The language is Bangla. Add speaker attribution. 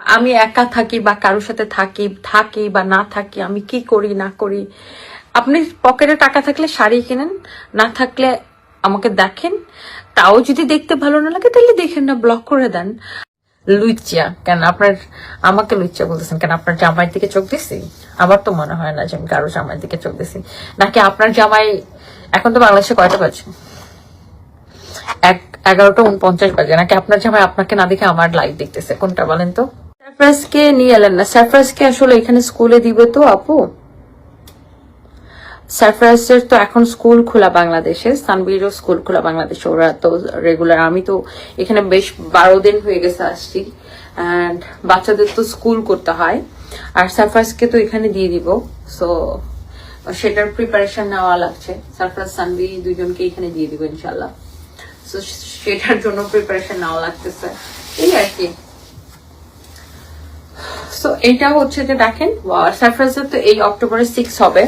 Speaker 1: আমি একা থাকি বা কারোর সাথে থাকি থাকি বা না থাকি, আমি কি করি, না করি? আপনি পকেটে টাকা থাকলে শাড়ি কিনেন, না থাকলে আমাকে দেখেন। তাও যদি দেখতে ভালো না লাগে, তাহলে দেখেন না ব্লক করে দেন। লুইচিয়া কেন আপনার, আমাকে লুইচিয়া বলতেছেন, কেন আপনার জামাইয়ের দিকে চোখ দিছি? আমার তো মনে হয় না যে আমি কারও জামাইয়ের দিকে চোখ দিছি। নাকি আপনার জামাই, এখন তো বাংলাদেশে কয়টা বাজে? এক, এগারোটা উনপঞ্চাশ বাজে। নাকি আপনার জামাই আপনাকে না দেখে আমার লাইভ দেখতেছে? কোনটা বলেন তো? সারপ্রাইজকে নিয়ে এলেন না। সারপ্রাইজকে আসলে এখানে স্কুলে দিবে তো আপু? সারপ্রাইজের তো এখন স্কুল খোলা বাংলাদেশে, সানবিরও স্কুল খোলা বাংলাদেশে। ওরা তো রেগুলার আমি তো এখানে বেশ বারো দিন হয়ে গেছে আসছি। অ্যান্ড বাচ্চাদের তো স্কুল করতে হয়। আর সারপ্রাইজকে তো এখানে দিয়ে দিব। সো সেটার প্রিপারেশন নেওয়া লাগছে। সারপ্রাইজ সানবি দুজনকে এখানে দিয়ে দিব ইনশাল্লাহ সো সেটার জন্য প্রিপারেশন নেওয়া লাগতেছে। এই আর কি। সো এটা হচ্ছে যে দেখেন সারফ্রাজের তো এই অক্টোবরের সিক্স হবে।